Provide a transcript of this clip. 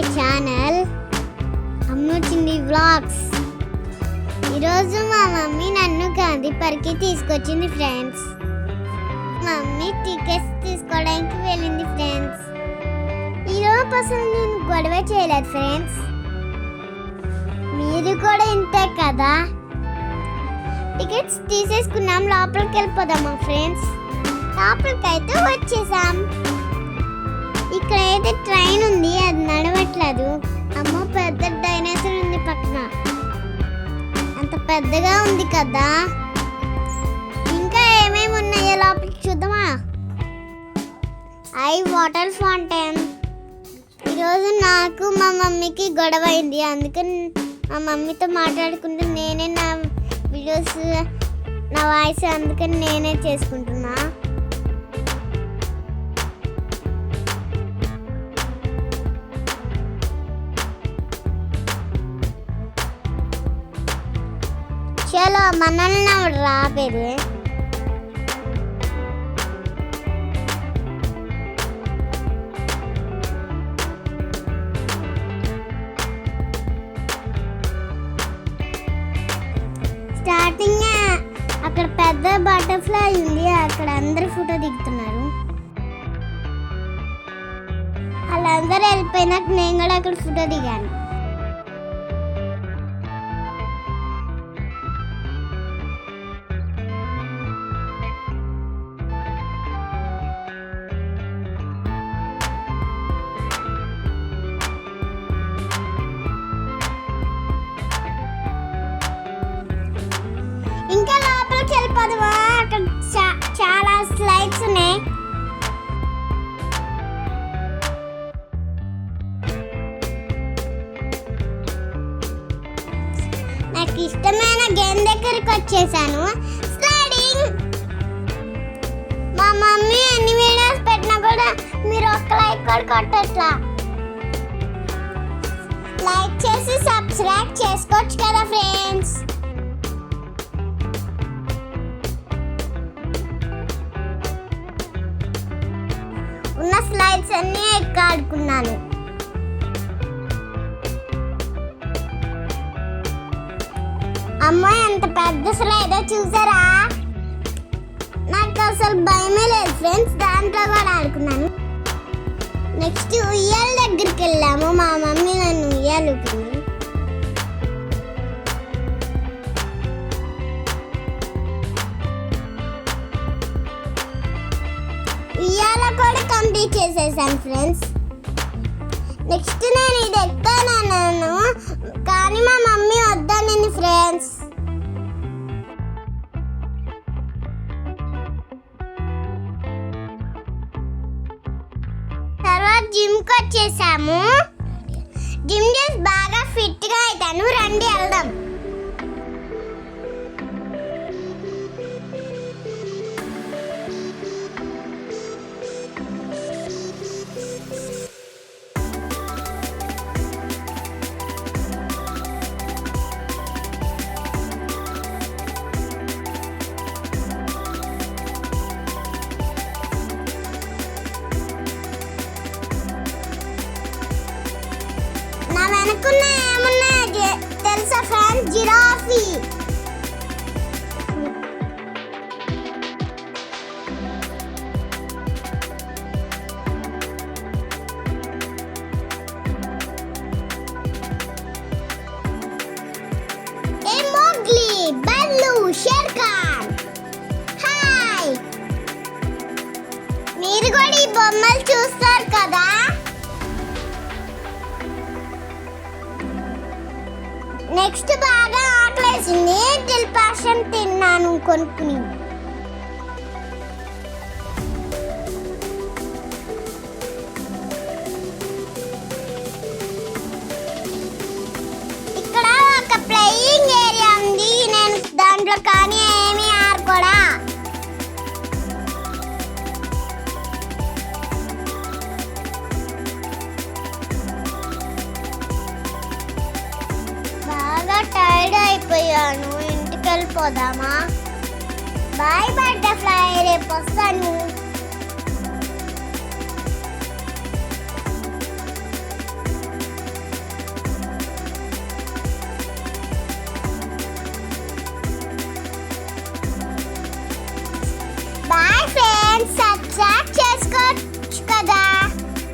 Channel అమ్ముచ్చింది vlogs. ఈరోజు మా mummy నన్ను గాంధీ తీసుకొచ్చింది ఫ్రెండ్స్. మమ్మీ టికెట్స్ తీసుకోవడానికి వెళ్ళింది ఫ్రెండ్స్. ఈరోజు అసలు నేను గొడవ చేయలేదు ఫ్రెండ్స్. మీరు కూడా ఇంతే కదా? టికెట్స్ తీసేసుకున్నాం లోపలికి వెళ్ళిపోదామా ఫ్రెండ్స్? లోపలికి అయితే వచ్చేసాం. ఇక్కడ అయితే ట్రైన్ ఉంది. కాదు. అమ్మో పెద్ద డైనోసార్ ఉంది పక్కన. అంత పెద్దగా ఉంది కదా. ఇంకా ఏమేమి ఉన్నాయో లోపలికి చూద్దామా? ఐ వాటర్ ఫౌంటైన్. ఈరోజు నాకు మా మమ్మీకి గొడవ అయింది. అందుకని మా మమ్మీతో మాట్లాడుకుంటూ నేనే నా వీడియోస్ నా వాయిస్ అందుకని నేనే చేసుకుంటున్నా. చలో మనల్ని ఆవిడ రాపేది స్టార్టింగ్ అక్కడ పెద్ద బటర్ఫ్లై ఉంది అక్కడ అందరు ఫోటో దిగుతున్నారు. వాళ్ళందరూ వెళ్ళిపోయినాక నేను కూడా అక్కడ ఫోటో దిగాను. నాకు ఇష్టమైన గేమ్ దగ్గరికి వచ్చేసాను. స్లైడింగ్ మా మమ్మీ ఎన్ని వీడియోస్ పెట్టినా కూడా మీరు ఒక్క లైక్ కూడా కొట్టట్లా. లైక్ చేసి సబ్స్క్రైబ్ చేసుకోవచ్చు కదా ఫ్రెండ్స్ ఉన్న స్లైడ్స్ అన్నీ ఎక్కాడుకున్నాను. అమ్మాయి అంత పెద్ద స్లైడో చూసారా? నాకు అసలు భయమే లేదు ఫ్రెండ్స్ దాంట్లో కూడా ఆడుకున్నాను. నెక్స్ట్ ఉయ్యాల దగ్గరికి వెళ్ళాము మా మమ్మీ నన్ను ఉయ్యాలు ఉయ్యాల కూడా కంప్లీట్ చేసేసాను ఫ్రెండ్స్. నెక్స్ట్ నేను ఇది ఎక్కాను జిమ్కి వచ్చేసాము జిమ్ చేసి బాగా ఫిట్గా అవుతాను. రండి వెళ్దాం. జిరాఫీ ఏ మోగ్లీ మీరు కూడా ఈ బొమ్మలు చూస్తారు ఆకలేసింది దిల్ పాషన్ తిన్నాను కొనుక్కుని. వెళ్ళిపోదామా? బాయ్ బటర్ఫ్లై రేపు వస్తాను.